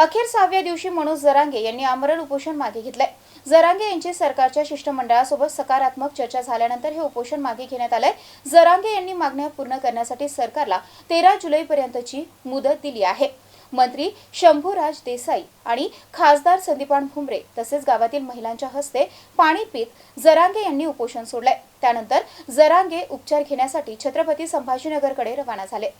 अखेर सहाव्या दिवशी मनोज जरांगे यांनी आमरण उपोषण मागे घेतलंय. जरांगे यांची सरकारच्या शिष्टमंडळासोबत सकारात्मक चर्चा झाल्यानंतर हे उपोषण मागे घेण्यात आलंय. जरांगे यांनी मागण्या पूर्ण करण्यासाठी सरकारला तेरा जुलैपर्यंतची मुदत दिली आहे. मंत्री शंभूराज देसाई आणि खासदार संदीपान भुमरे तसेच गावातील महिलांच्या हस्ते पाणी पित जरांगे यांनी उपोषण सोडलंय. त्यानंतर जरांगे उपचार घेण्यासाठी छत्रपती संभाजीनगरकडे रवाना झाले.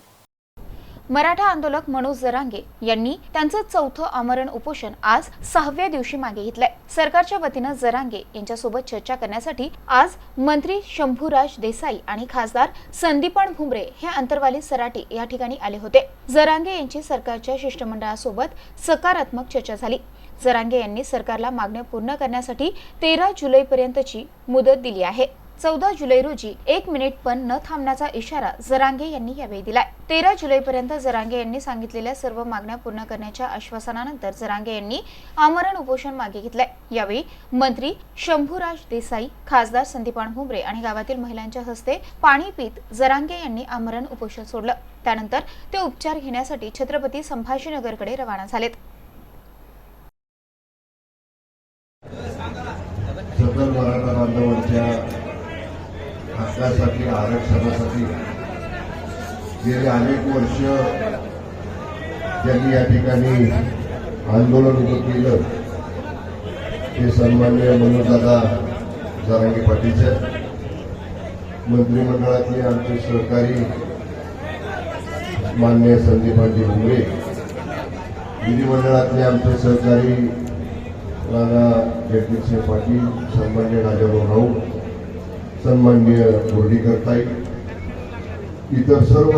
मराठा आंदोलक मनोज जरांगे यांनी त्यांचं चौथं आमरण उपोषण आज सहाव्या दिवशी मागे घेतलंय. सरकारच्या वतीनं जरांगे यांच्यासोबत चर्चा करण्यासाठी आज मंत्री शंभूराज देसाई आणि खासदार संदीपान भुमरे हे अंतरवाली सराटी या ठिकाणी आले होते. जरांगे यांची सरकारच्या शिष्टमंडळासोबत सकारात्मक चर्चा झाली. जरांगे यांनी सरकारला मागण्या पूर्ण करण्यासाठी तेरा जुलैपर्यंतची मुदत दिली आहे. चौदा जुलै रोजी एक मिनिट पण न थांबण्याचा इशारा जरांगे यांनी यावेळी दिलाय. तेरा जुलैपर्यंत जरांगे यांनी सांगितलेल्या सर्व मागण्या पूर्ण करण्याच्या आश्वासनानंतर जरांगे यांनी आमरण उपोषण मागे घेतलंय. यावेळी मंत्री शंभूराज देसाई खासदार संदीपान भुमरे आणि गावातील महिलांच्या हस्ते पाणी पीत जरांगे यांनी आमरण उपोषण सोडलं. त्यानंतर ते उपचार घेण्यासाठी छत्रपती संभाजीनगरकडे रवाना झालेत. गेले अनेक वर्ष त्यांनी या ठिकाणी आंदोलन उभं केलं. ते सन्मान्य मनोजदादा जारांगे पाटीलचे मंत्रिमंडळातले आमचे सहकारी मान्य संदीपांजी भुमरे विधिमंडळातले आमचे सहकारी राणा जगदीशसिंह पाटील सन्मान्य राजाभाऊ राऊत सन्मान्य बोर्डीकर ताई इतर सर्व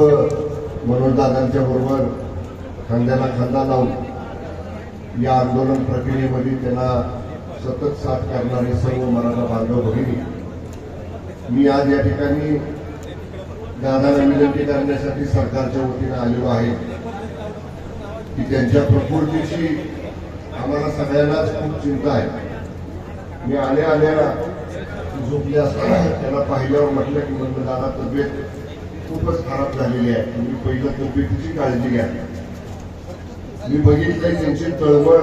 मनोजदादांच्या बरोबर खांद्याला खांदा लावून या आंदोलन प्रक्रियेमध्ये त्यांना सतत साथ करणारे सर्व मराठा बांधव भगिनी. मी आज या ठिकाणी दादांना विनंती करण्यासाठी सरकारच्या वतीनं आलेलो आहे की त्यांच्या प्रकृतीची आम्हाला सगळ्यांनाच खूप चिंता आहे. मी आल्या आल्या झोपल्या असताना त्याला पाहिल्यावर म्हटलं की म्हणलं दादा तब्येत खूपच खराब झालेली आहे. तुम्ही पहिलं तब्येतीची काळजी घ्या. मी बघितलंय त्यांची तळमळ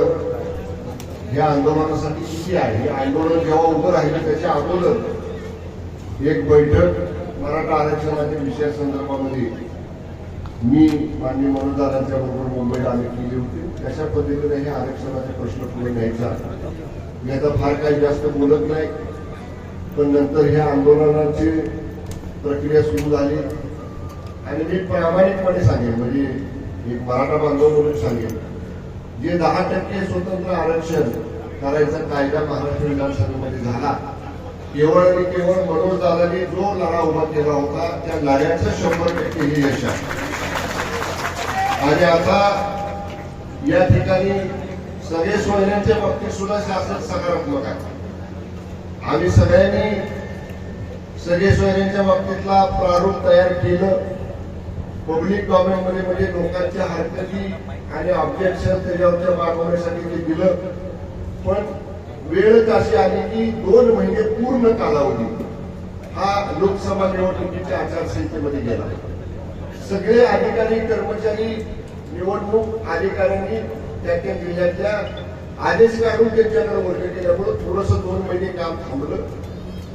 या आंदोलनासाठी किती आहे. हे आंदोलन जेव्हा उभं राहिलं त्याच्या अगोदर एक बैठक मराठा आरक्षणाच्या विषया संदर्भामध्ये मी माननीय मनोजदारांच्या बरोबर मुंबईत आले केली होती. तशा पद्धतीने हे आरक्षणाचा प्रश्न पुढे न्यायचा मी आता फार काही जास्त बोलत नाही. पण नंतर ह्या आंदोलनाची प्रक्रिया सुरू झाली. आणि मी प्रामाणिकपणे सांगेन म्हणजे एक मराठा बांधव म्हणून सांगेन. जे दहा टक्के स्वतंत्र आरक्षण करायचा कायदा महाराष्ट्र विधानसभेमध्ये झाला केवळ आणि केवळ मनोज दादांनी जो लढा उभा केला होता त्या लढ्याचं शंभर टक्के हे यश आहे. आणि आता या ठिकाणी सगळे सोयऱ्यांच्या बाबतीत सुद्धा शासन सकारात्मक आहे. आम्ही सगळ्यांनी सगळे सोयऱ्यांच्या बाबतीतला प्रारूप तयार केलं. पब्लिक डॉमेनमध्ये म्हणजे लोकांच्या हरकती आणि ऑब्जेक्शन त्याच्यावरच्या मागवण्यासाठी ते दिलं. पण वेळच अशी आली की दोन महिने पूर्ण कालावधी हा लोकसभा निवडणुकीच्या आचारसंहितेमध्ये गेला. सगळे अधिकारी कर्मचारी निवडणूक अधिकाऱ्यांनी त्या त्या जिल्ह्यातल्या आदेश काढून त्यांच्याकडे वर्ग केल्यामुळे थोडस दोन महिने काम थांबलं.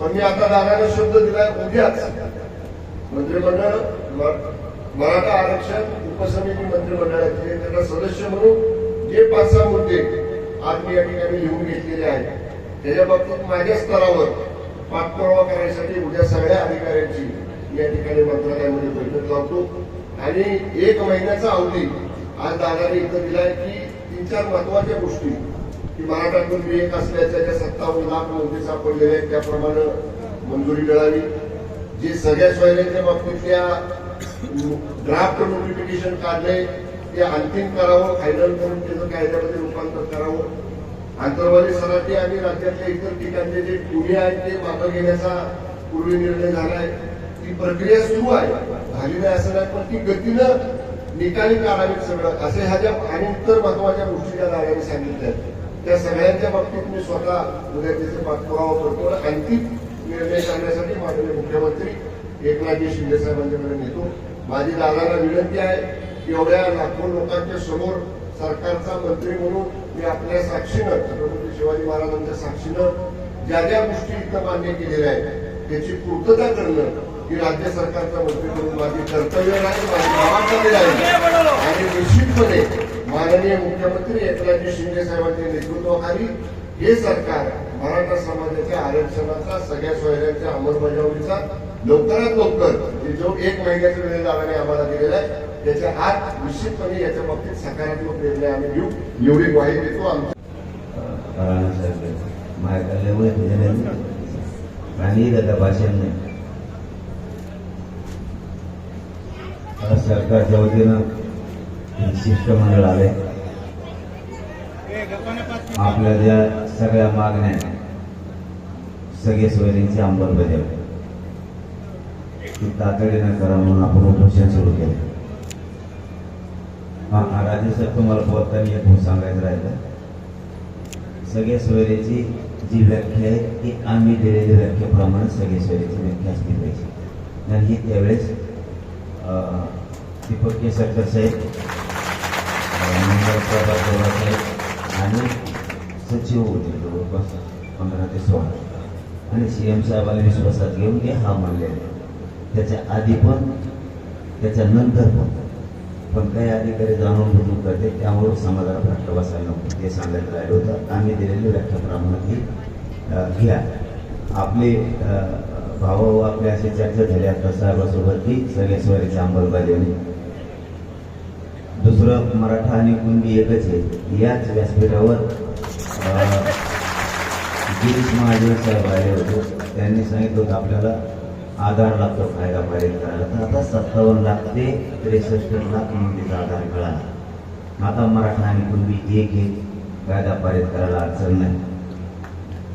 पण मी आता दादाला शब्द दिला उद्याच. मंत्रिमंडळ मराठा आरक्षण उपसमिती मंत्रिमंडळाचे त्यांना सदस्य म्हणून जे पाच सहा मुद्दे आज मी या ठिकाणी लिहून घेतलेले आहेत त्याच्या बाबतीत माझ्या स्तरावर पाठपुरावा करण्यासाठी उद्या सगळ्या अधिकाऱ्यांची या ठिकाणी मंत्रालयामध्ये बैठक लावतो. आणि एक महिन्याचा अवधी आज दादाने इथं दिलाय की तीन चार महत्त्वाच्या गोष्टी की मराठातून कुणबी एक असल्याच्या ज्या सत्तावन्न लाख नोंदी सापडलेल्या आहेत त्याप्रमाणे मंजुरी मिळावी. जे सगळ्या सोयऱ्यांच्या बाबतीतल्या ड्राफ्ट नोटिफिकेशन काढले ते अंतिम करावं फायनल करून त्याचं कायद्यामध्ये रूपांतर करावं. आंतरवाली सराठी आणि राज्यातल्या इतर ठिकाणचे जे गुन्हे आहेत ते मागं घेण्याचा पूर्वी निर्णय झालाय. ती प्रक्रिया सुरू आहे. झाली नाही असं नाही पण ती गतीनं निकाली काढावीत सगळं. असे ह्या ज्या आणि इतर महत्त्वाच्या गोष्टी ज्या दादाने सांगितल्या त्या सगळ्यांच्या बाबतीत मी स्वतः उद्या त्याचा पाठपुरावा करतो आणि अंतिम निर्णय करण्यासाठी माननीय मुख्यमंत्री एकनाथजी शिंदे साहेबांच्याकडे नेतो. माझी दादाला विनंती आहे की एवढ्या लाखो लोकांच्या समोर सरकारचा मंत्री म्हणून मी आपल्या साक्षीनं छत्रपती शिवाजी महाराजांच्या साक्षीनं ज्या ज्या गोष्टी इथं मान्य केलेल्या आहेत त्याची पूर्तता करणं ही राज्य सरकारचा मंत्री म्हणून माझी कर्तव्य नाही माझी जबाबदारी आहे आणि निश्चितपणे माननीय मुख्यमंत्री एकनाथजी शिंदे साहेबांच्या नेतृत्वाखाली हे सरकार मराठा समाजाच्या आरक्षणाचा सगळ्या सोयऱ्यांच्या अंमलबजावणीचा लवकरात लवकर जो एक महिन्याचा वेळ दाव्याने आम्हाला दिलेला आहे त्याच्या आत निश्चितपणे याच्या बाबतीत सकारात्मक निर्णय आम्ही घेऊ एवढी ग्वाही देतो आमच्या राहण्यासारखं एवढे आणि त्या भाषेने. सरकारच्या वतीनं शिष्टमंडळ आले आपल्या ज्या सगळ्या मागण्या सगळे सोयरींची अंमलबजावणी. ती तातडीनं करा म्हणून आपण उपोषण सुरू केलं. हा हा, सर तुम्हाला बोलताना एक सांगायचं राहिलं. सगळ्या सोयरेची जी व्याख्या आहे ती आम्ही दिलेली व्याख्याप्रमाणे सगळे सोयरेची व्याख्या असली पाहिजे. आणि ही त्यावेळेस दीपक केसरकर साहेब साहेब आणि सचिव होते जवळपास पंधरा ते सोळा. आणि सी एम साहेबाला विश्वासात घेऊन ते हा मानलेले आहे. त्याच्या आधी पण त्याच्या नंतर पण. पण काही अधिकारी जाणून बुजून करते त्यामुळे समाजाला भ्रष्ट बसायला नको. ते सांगायचं राहिलं होतं. आम्ही दिलेली व्याख्याप्रमाणे ती घ्या आपले भाऊ आपले असे चर्चा झाली. आता साहेबासोबत की सगळ्या अंमलबजावणी. दुसरं मराठा आणि कुणबी एकच आहे. याच व्यासपीठावर गिरीश महाजन साहेब आले होते. त्यांनी सांगितलं होतं आपल्याला आधार लागतो कायदा पारित करायला तर आता सत्तावन्न लाख ते त्रेसष्ट लाख नोंदीचा आधार मिळाला आता मराठा आणि कुणबी एक एक कायदा पारित करायला अडचण नाही.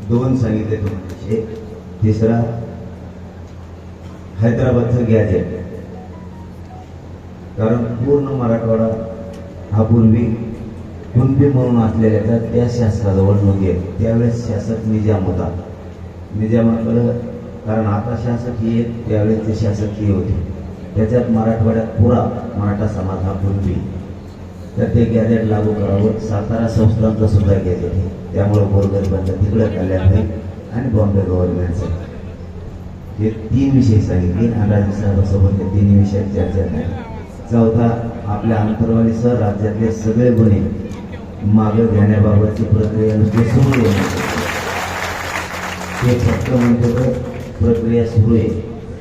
दोन सांगितले तुम्ही तिसरा हैदराबादचं गॅजेट कारण पूर्ण मराठवाडा हा पूर्वी कुणबी म्हणून असलेल्या त्या त्या शासकाजवळ नोंदी त्यावेळेस शासक निजाम होता. निजामाकडं कारण आता शासकीय त्यावेळेस ते शासकीय होते. त्याच्यात मराठवाड्यात पुरा मराठा समाज हा पूर्वी तर ते गॅजेट लागू करावं सातारा संस्थांचं सुद्धा गॅजेट आहे त्यामुळे गोरगरिबांचं तिकडं कल्याण होईल आणि बॉम्बे गव्हर्नमेंटचं हे तीन विषय सांगितले आणि राज्यसभासोबत या तिन्ही विषयात चर्चा झाली. चौथा आपल्या अंतरवालीसह राज्यातले सगळे गुन्हे मागे घेण्याबाबतची प्रक्रिया नुसती सुरू आहे हे फक्त म्हणतो तर प्रक्रिया सुरू आहे.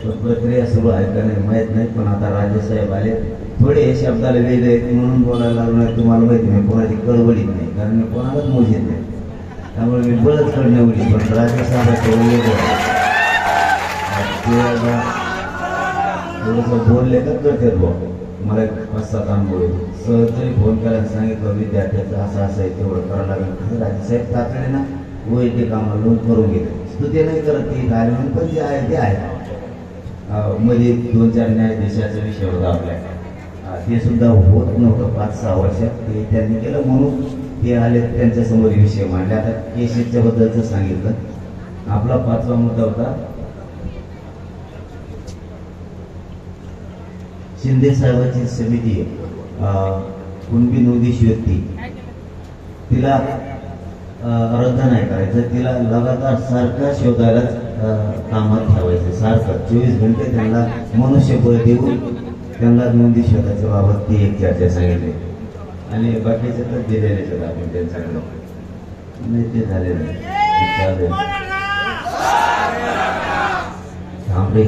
तर प्रक्रिया सुरू आहे का नाही माहीत नाही पण आता राजेसाहेब आले. थोडे हे शब्दाला वेगळे आहेत म्हणून बोलायला लागलो नाही तुम्हाला माहिती नाही कोणाची कळवळीत नाही कारण मी कोणालाच मोजित नाही. त्यामुळे मी बळच कडणे उडी पण राजेसाहेबाचं वेगळं आता थोडंसं बोलले तर करते बुवा. मला एक पाच सात अनुभव सहज तरी फोन करायला सांगितलं विद्यार्थ्याचं असं असं आहे तेवढं करावं लागेल. राजेसाहेब तातडीनं वैद्यक कामाला लोन करून घेते स्तुती नाही करत ती आले पण जे आहे ते आहे. मध्ये दोन चार न्यायाधीशाचा विषय होता आपल्या ते सुद्धा होत नव्हतं पाच सहा वर्षात. ते त्यांनी केलं म्हणून ते आले त्यांच्यासमोर विषय मांडले. आता केसेसच्या बद्दलचं सांगितलं. आपला पाचवा मुद्दा होता. शिंदे साहेबांची समिती अं, कुणबी नोंदीची व्यक्ती तिला रद्द नाही करायचं. तिला लगातार सारखं शोधायलाच कामात ठेवायचं. सारखं चोवीस घंटे त्यांना मनुष्यबळ देऊन त्यांना नोंदी शोधायच्या बाबत ती एक चर्चा सांगितली. आणि बाकीचे तर दिलेलेच आहेत आपण त्यांच्याकडे. नाही ते. चालेल थांबे